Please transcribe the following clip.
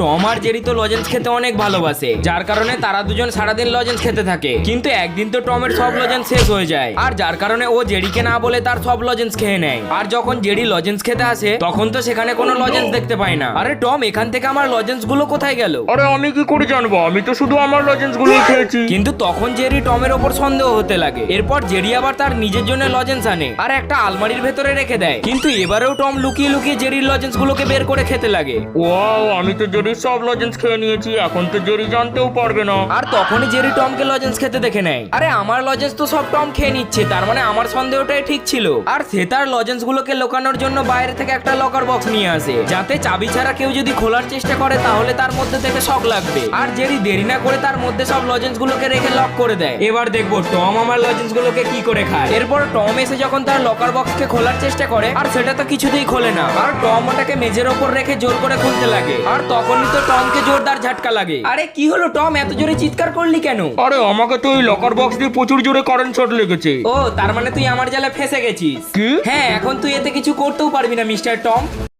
Tom আর Jerry তো lozenges খেতে অনেক ভালোবাসে। যার কারণে তারা দুজন সারাদিন লজেন্স খেতে থাকে। কিন্তু একদিন তো টমের সব লজেন্স শেষ হয়ে যায়। আর যার কারণে ও জেরিকে না বলে তার সব লজেন্স খেয়ে নেয়। আর যখন জেরি লজেন্স খেতে আসে তখন তো সেখানে কোনো লজেন্স দেখতে পায় না। আরে টম এখান থেকে আমার লজেন্সগুলো কোথায় গেল? আরে আমি কি করে জানব? আমি তো শুধু আমার লজেন্স গুলোই খেয়েছি। কিন্তু তখন জেরি টমের ওপর সন্দেহ হতে লাগে। এরপর জেরি আবার তার নিজের জন্য লজেন্স আনে আর একটা আলমারির ভেতরে রেখে দেয়। কিন্তু এবারেও টম লুকিয়ে লুকিয়ে জেরির লজেন্স গুলোকে বের করে খেতে লাগে। ওয়াও আমি তো জেরির সব লজেন্স খেয়ে নিয়েছি, এখন তো জেরি জানতেও পারবে না। আর তখনই জেরি টমকে লজেন্স খেতে দেখে নেয়। আরে, আমার লজেন্স তো সব টম খেয়ে নিচ্ছে, তার মানে আমার সন্দেহটাই ঠিক ছিল। আর সে তার লজেন্স গুলোকে লোকানোর জন্য বাইরে থেকে একটা লকার বক্স নিয়ে আসে, যাতে চাবি ছাড়া কেউ যদি খোলার চেষ্টা করে, তাহলে তার মধ্যে থেকে শক লাগবে। আর জেরি দেরি না করে তার মধ্যে সব লজেন্স গুলোকে রেখে লক করে দেয়। এবার দেখব, টম আমার লজেন্স গুলোকে কি করে খায়। এরপর টম এসে যখন তার লকার বক্সকে খোলার চেষ্টা করে, আর সেটা তো কিছুতেই খোলে না। আর টম ওটাকে মেঝের ওপর রেখে জোর করে খুলতে লাগে। আর তখনই তো টমকে জোরদার ঝাটকা লাগে। আরে কি হলো টম? এত জোরে চিৎকার করলি কেন? আরে আমাকে তো ওই লকার বক্স দিয়ে প্রচুর জোরে কারেন্ট শট লেগেছে। ও তার মানে তুই আমার জালে ফেসে গেছিস? কি? হ্যাঁ এখন তুই এতে কিছু করতেও পারবি না মিস্টার টম।